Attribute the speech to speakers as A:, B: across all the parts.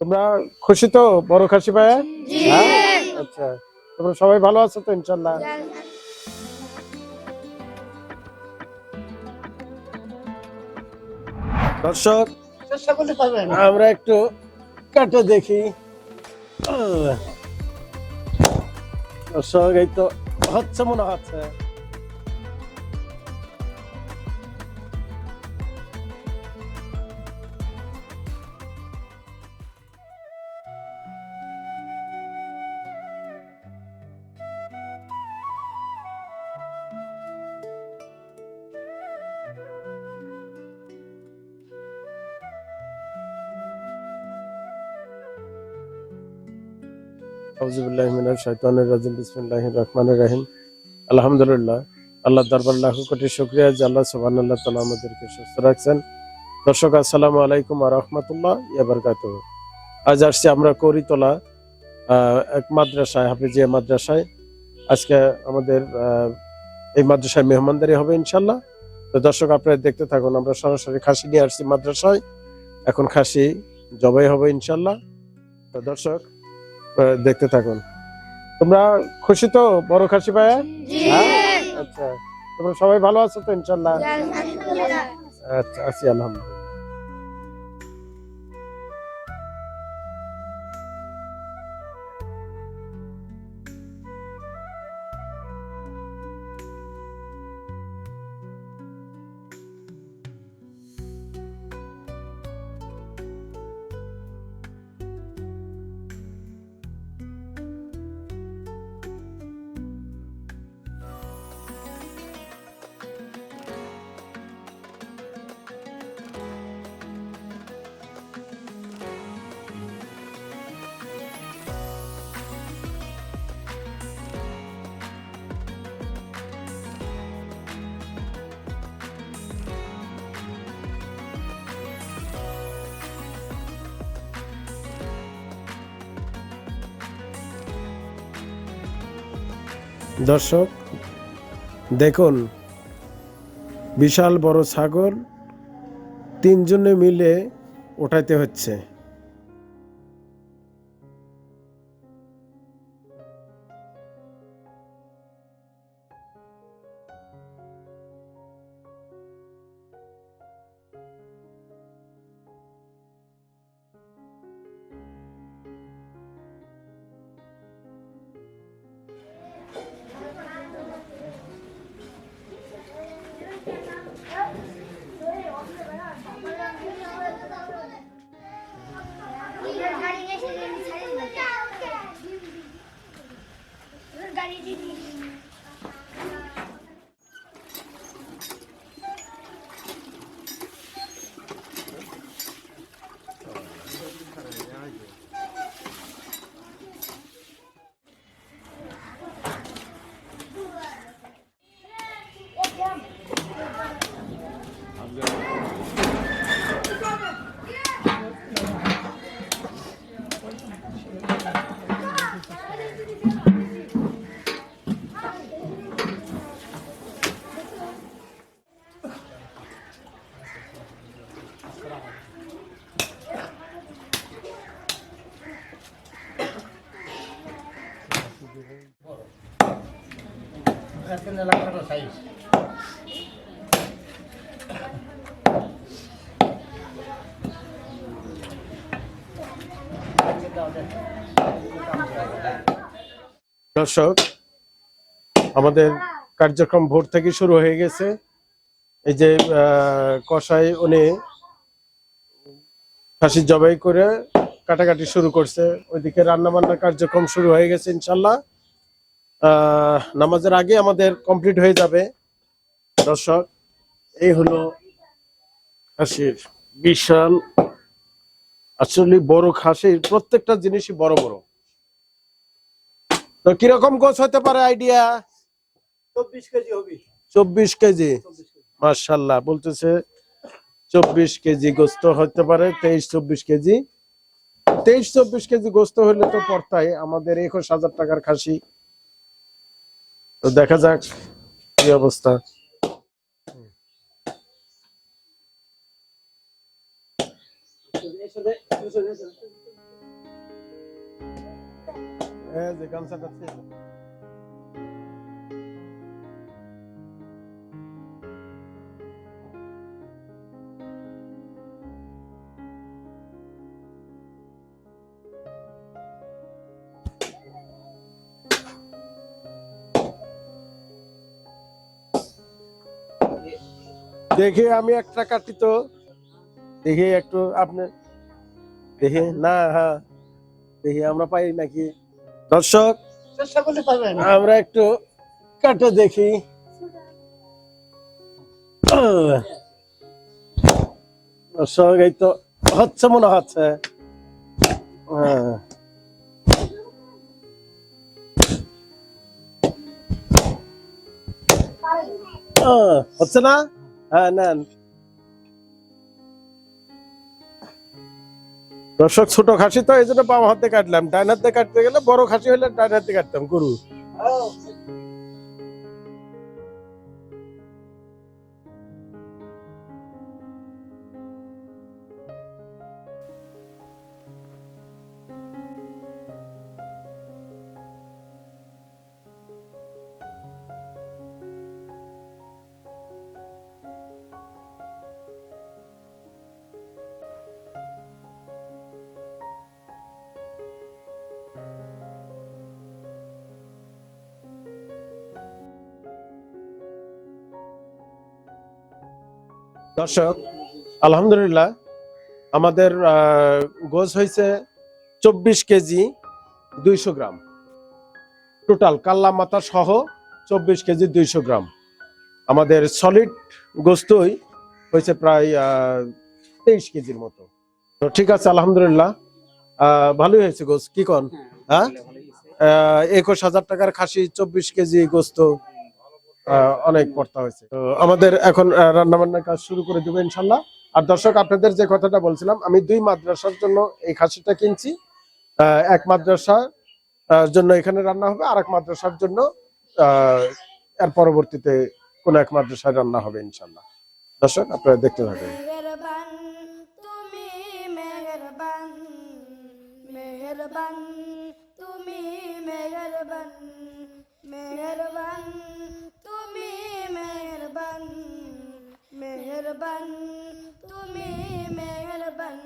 A: তোমরা খুশি তো? বড় খাসি পায় আচ্ছা। তোমরা সবাই ভালো আছো তো ইনশাল্লাহ? দর্শক আমরা একটু কাটে দেখি। দর্শক এই তো হচ্ছে মনে হচ্ছে। রহিম। আলহামদুলিল্লাহ, আল্লাহ শুকরিয়া তাআলা আমাদেরকে সুস্থ রাখছেন। দর্শক, আসসালামু আলাইকুম আসছি আমরা এক মাদ্রাসায়, হাফিজিয়া মাদ্রাসায়। আজকে আমাদের এই মাদ্রাসায় মেহমানদারি হবে ইনশাল্লাহ তো দর্শক, আপনারা দেখতে থাকুন, আমরা সরাসরি খাসি নিয়ে আসছি মাদ্রাসায়। এখন খাসি জবাই হবে ইনশাল্লাহ তো দর্শক দেখতে থাকুন। তোমরা খুশি তো বড় খাসি ভাইয়া? আচ্ছা। তোমরা সবাই ভালো আছো তো ইনশাল্লাহ? আচ্ছা আসি আলহামদুলিল্লাহ। দর্শক দেখুন বিশাল বড় ছাগল তিনজনে মিলে ওঠাইতে হচ্ছে।
B: এখন এলাকার সাইজ
A: দর্শক, আমাদের কার্যক্রম ভোর থেকে শুরু হয়ে গেছে। এই যে কসাই উনি খাসি জবাই করে কাটাকাটি শুরু করছে। ওইদিকে রান্না বান্নার কার্যক্রম শুরু হয়ে গেছে ইনশাল্লাহ। নামাজের আগে আমাদের কমপ্লিট হয়ে যাবে। দর্শক এই হলো খাসির বিশাল আসলে বড় খাসির প্রত্যেকটা জিনিসই বড় বড়। তো কীরকম গোছ হতে পারে আইডিয়া
B: চব্বিশ কেজি হবে।
A: চব্বিশ কেজি? মার্শাল্লাহ বলতেছে চব্বিশ কেজি গোস্ত হতে পারে তেইশ চব্বিশ কেজি। তেইশ চব্বিশ কেজি গোস্ত হলে তো পড়তাই আমাদের একুশ হাজার টাকার খাসি। তো দেখা যাক কি অবস্থা। হ্যাঁ যে গামছাটা দেখি আমি একটা কাটি তো দেখি একটু আপনি দেখি না হ্যাঁ। দেখি আমরা পাই নাকি? দর্শক আমরা একটু কাটে দেখি। দর্শক এই তো হচ্ছে মনে হচ্ছে। হ্যাঁ। আহ, হচ্ছে না? হ্যাঁ দর্শক, ছোট খাসি তো এই জন্য বাম হাতে কাটলাম ডাইন হাতে কাটতে গেলে বড় খাসি হলে ডাইন হাতে কাটতাম, গরু। দর্শক আলহামদুলিল্লাহ আমাদের গোছ হয়েছে চব্বিশ কেজি দুইশো গ্রাম। টোটাল কাল্লা মাথা সহ চব্বিশ কেজি দুইশো গ্রাম। আমাদের সলিড গোস্তই হয়েছে প্রায় তেইশ কেজির মতো। তো ঠিক আছে আলহামদুলিল্লাহ। ভালোই হয়েছে গোস কি কন? হ্যাঁ একুশ হাজার টাকার খাসি চব্বিশ কেজি গোস্ত। অনেক পড়তা হয়েছে। তো আমাদের এখন রান্না বান্নার কাজ শুরু করে দেবো ইনশাল্লাহ। আর দর্শক, আপনাদের যে কথাটা বলছিলাম, আমি দুই মাদ্রাসার জন্য এই খাসিটা কিনছি। এক মাদ্রাসার জন্য এখানে রান্না হবে আর এক মাদ্রাসার জন্য এর পরবর্তীতে কোন এক মাদ্রাসায় রান্না হবে ইনশাল্লাহ। দর্শক, আপনারা দেখতে থাকেন।
C: মেহেরবান। মেহেরবান তুমি মেহরবান।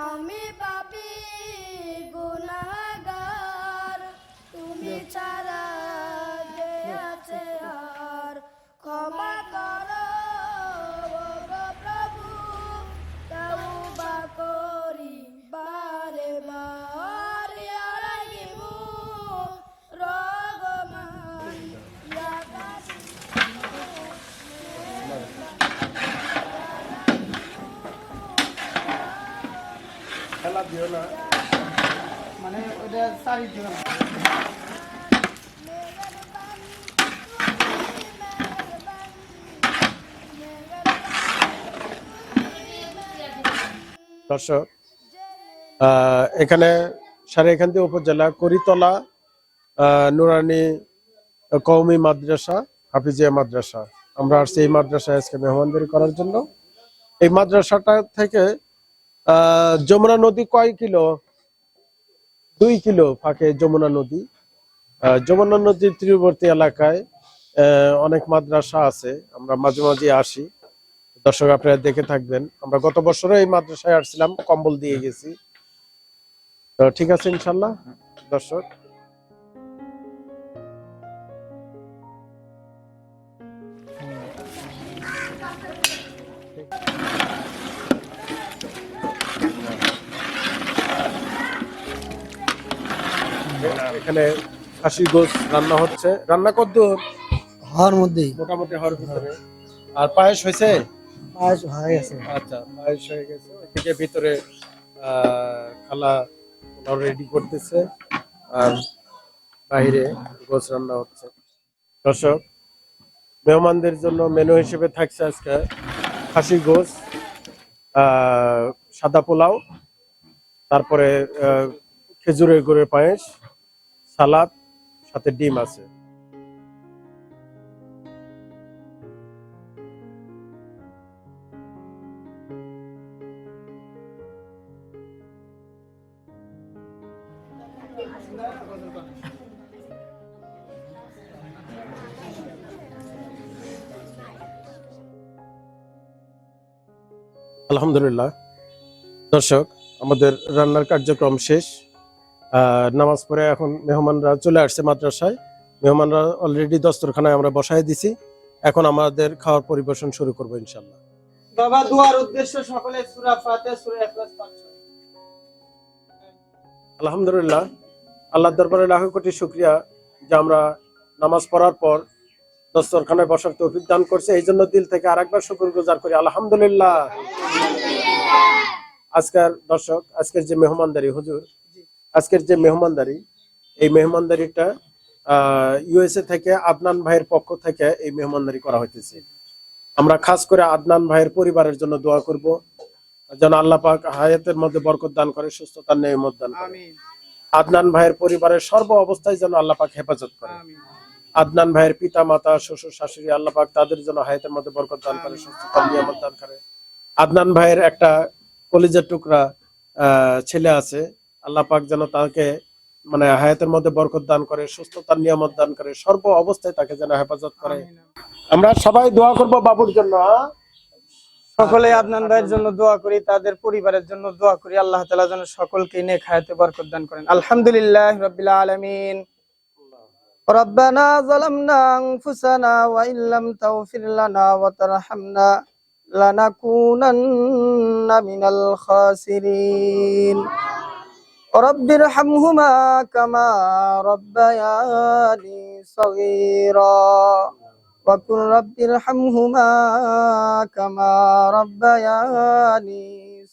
C: আমি পাপি গুনাগার তুমি ছাড়া
A: দর্শক এখানে সারেখান্তি উপজেলা করিতলা নুরানি কওমি মাদ্রাসা হাফিজিয়া মাদ্রাসা। আমরা আসছি এই মাদ্রাসায় আজকে মেহমানদারি করার জন্য। এই মাদ্রাসাটা থেকে আহ, যমুনা নদী কয় কিলো? দুই কিলো ফাঁকে যমুনা নদী। যমুনা নদীর তীরবর্তী এলাকায় অনেক মাদ্রাসা আছে। আমরা মাঝে মাঝে আসি। দর্শক, আপনারা দেখে থাকবেন। আমরা গত বছরও এই মাদ্রাসায় আসছিলাম, কম্বল দিয়ে গেছি। তো ঠিক আছে, ইনশাল্লাহ। দর্শক এখানে খাসি গোস রান্না হচ্ছে। রান্না কদ্দূর
B: হওয়ার মধ্যেই।
A: মোটামুটি হওয়ার ভিতরে। আর পায়েস হয়েছে?
B: পাঁচ হয়ে গেছে।
A: আচ্ছা পায়েস হয়ে গেছে। ওইদিকে ভিতরে খালা রেডি করতেছে। আর বাইরে গোস রান্না হচ্ছে। দর্শক মেহমানদের জন্য মেনু হিসেবে থাকছে আজকে খাসি গোস আহ, সাদা পোলাও তারপরে আহ, খেজুরের গুড়ের পায়েস। সালাদ সাথে ডিম আছে। আলহামদুলিল্লাহ। দর্শক আমাদের রান্নার কার্যক্রম শেষ। নামাজ পড়ে এখন মেহমানরা চলে আসছে মাদ্রাসায়। মেহমানরা অলরেডি দস্তরখানায় আমরা বসায় দিছি। এখন আমাদের খাওয়ার পরিবেশন শুরু করব ইনশাল্লাহ
B: বাবা দুয়ার উদ্দেশ্য সকলে সূরা ফাতিহা সূরা ইখলাস পাঠ
A: আলহামদুলিল্লাহ আল্লাহ দরবারে লাখ কোটি শুক্রিয়া যে আমরা নামাজ পড়ার পর দস্তরখানায় বসার তৌফিক দান করছে। এই জন্য দিল থেকে আরেকবার শুকুর গুজার করি আলহামদুলিল্লাহ। আজকের দর্শক আজকের যে মেহমানদারি হুজুর আজকের যে মেহমানদারি এই মেহমানদারিটা ইউএসএ থেকে আদনান ভাইয়ের পক্ষ থেকে এই মেহমানদারি করা হইতেছে। আমরা খাস করে আদনান ভাইয়ের পরিবারের জন্য দোয়া করব। যেন আল্লাহ পাক হায়াতের মধ্যে বরকত দান করে সুস্থতার নিয়ামত দান করে। আদনান ভাইয়ের পরিবারের সর্ব অবস্থায় যেন আল্লাহ পাক হেফাজত করে। আদনান ভাইয়ের পিতা মাতা শ্বশুর শাশুড়ি আল্লাহ পাক তাদের জন্য হায়াতের মধ্যে বরকত দান করে সুস্থতার নিয়ামত দান করে। আদনান ভাইয়ের একটা কলিজার টুকরা আহ, ছেলে আছে। আল্লাহ পাক যেন তাকে মানে হায়াতের মধ্যে বরকত দান করে সুস্থতার নিয়ামত দান করে সর্ব অবস্থায় তাকে যেন হেফাজত করে আমরা সবাই দোয়া করব বাবুর জন্য হ্যাঁ?
B: সকলে আদনান ভাইয়ের জন্য দোয়া করি তাদের পরিবারের জন্য দোয়া করি আল্লাহ তাআলা যেন সকলকে নেক হায়াতে বরকত দান করেন আলহামদুলিল্লাহ রাব্বিল আলামিন ربنا ظلمنا أنفسنا وإن لم تغفر لنا وترحمنا لنكونن من الخاسرين رب ارحمهما كما ربياني صغيرا وقل رب ارحمهما كما ربياني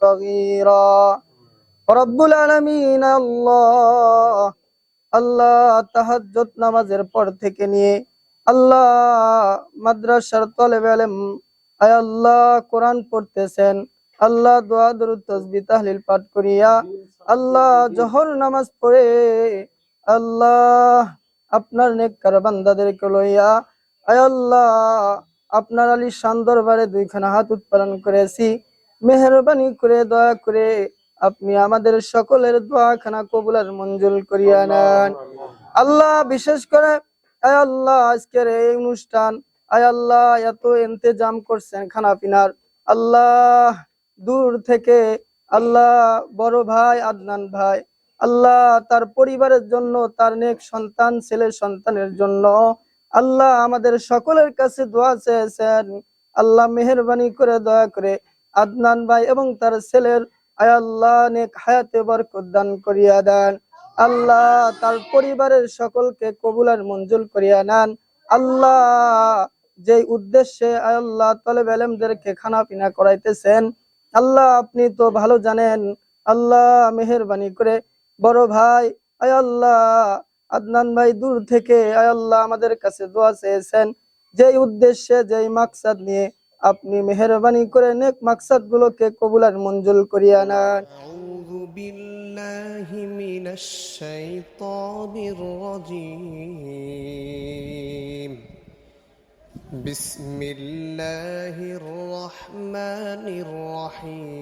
B: صغيرا رب العالمين الله আল্লাহ তাহাজ্জুদ নামাজের পর থেকে নিয়ে আল্লাহ মাদ্রাসার তলেবে আলেম আয় আল্লাহ কোরআন পড়তেছেন আল্লাহ দোয়া দরুদ তাসবিহ তাহলিল পাঠ করিয়া আল্লাহ জহর নামাজ পড়ে। আল্লাহ আপনার নেককার বান্দাদেরকে লইয়া আয় আল্লাহ আপনার আলী শান দরবারে দুইখানা হাত উৎপাদন করেছি। মেহরবানি করে দয়া করে আপনি আমাদের সকলের দোয়াখানা কবুলার মঞ্জুর করিয়া নেন। আল্লাহ বিশেষ করে আয় আল্লাহ আজকের এই অনুষ্ঠান আয় আল্লাহ এত ইন্তেজাম করছেন খানা পিনার আল্লাহ দূর থেকে আল্লাহ বড় ভাই, আদনান ভাই, আল্লাহ তার পরিবারের জন্য, তার নেক সন্তান, ছেলের সন্তানের জন্য। আল্লাহ আমাদের সকলের কাছে দোয়া চেয়েছেন। আল্লাহ মেহরবানি করে, দয়া করে আদনান ভাই এবং তার ছেলের আল্লাহ নেক হায়াতে বরকত দান করিয়া দেন। আল্লাহ তার পরিবারের সকলকে কবুলার মঞ্জুর করিয়া নেন। আল্লাহ যে উদ্দেশ্যে আল্লাহ তলেব আলেমদেরকে খানা পিনা করাইতেছেন আল্লাহ আপনি তো ভালো জানেন আল্লাহ মেহরবানি করে বড় ভাই আয় আল্লাহ আদনান ভাই দূর থেকে আয় আল্লাহ আমাদের কাছে দোয়া চেয়েছেন যেই উদ্দেশ্যে যেই মাকসাদ নিয়ে আপনি মেহরবানি করে নেক মাকসাদ গুলোকে কবুলার মঞ্জুর করিয়া নেন
D: أعوذ بالله من الشيطان الرجيم بسم الله الرحمن الرحيم.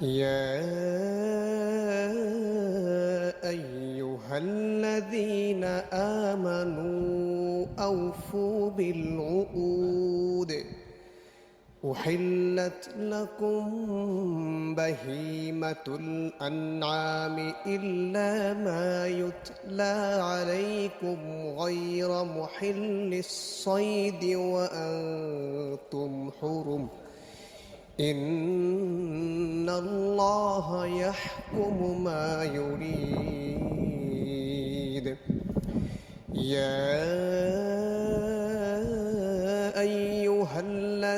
D: يا أيها الذين آمنوا أوفوا بالعقود أحلت لكم بهيمة الأنعام إلا ما يتلى عليكم غير محل الصيد وأنتم حرم. إن الله يحكم ما يريد. يا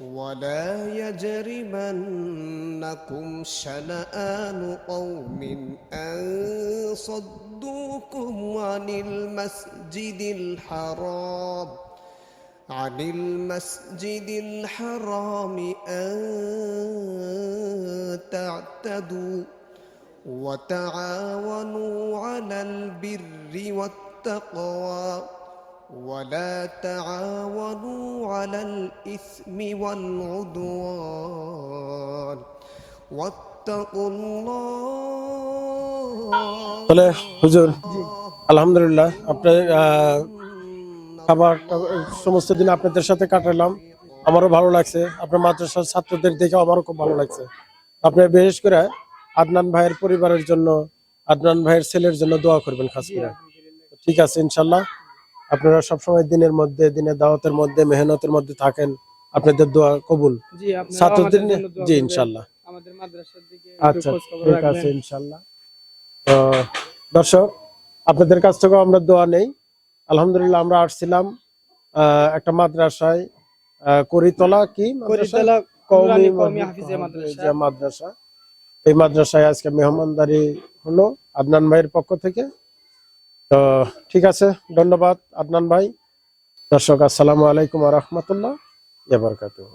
D: ولا يجرمنكم شنآن قوم أن صدوكم عن المسجد الحرام عن المسجد الحرام أن تعتدوا وتعاونوا على البر والتقوى. ولا تعاونوا على الإثم والعدوان واتقوا الله
A: তাহলে হুজুর আলহামদুলিল্লাহ আপনার আহ, খাবার টাবার- সমস্ত দিন আপনাদের সাথে কাটালাম আমারও ভালো লাগছে আপনার মাদ্রাসার ছাত্রদের দেখে আমারও খুব ভালো লাগছে আপনি বিশেষ করে আদনান ভাইয়ের পরিবারের জন্য আদনান ভাইয়ের ছেলের জন্য দোয়া করবেন খাস করে ঠিক আছে ইনশাল্লাহ আপনারা সবসময় দিনের মধ্যে দিনের দাওয়াতের মধ্যে মেহনতের মধ্যে থাকেন। আপনাদের দোয়া কবুল। ছাত্রদের জি। ইনশাল্লাহ।
B: আমাদের মাদ্রাসার দিকে
A: আচ্ছা ঠিক আছে ইনশাল্লাহ। তো দর্শক আপনাদের কাছ থেকেও আমরা দোয়া নেই। আলহামদুলিল্লাহ আমরা আসছিলাম আহ, একটা মাদ্রাসায় করিতলা কি মাদ্রাসা। এই মাদ্রাসায় আজকে মেহমানদারি হলো আদনান ভাইয়ের পক্ষ থেকে। তো ঠিক আছে ধন্যবাদ আদনান ভাই। দর্শক আসসালামু আলাইকুম রহমতুল্লাহ বারকাতুহ।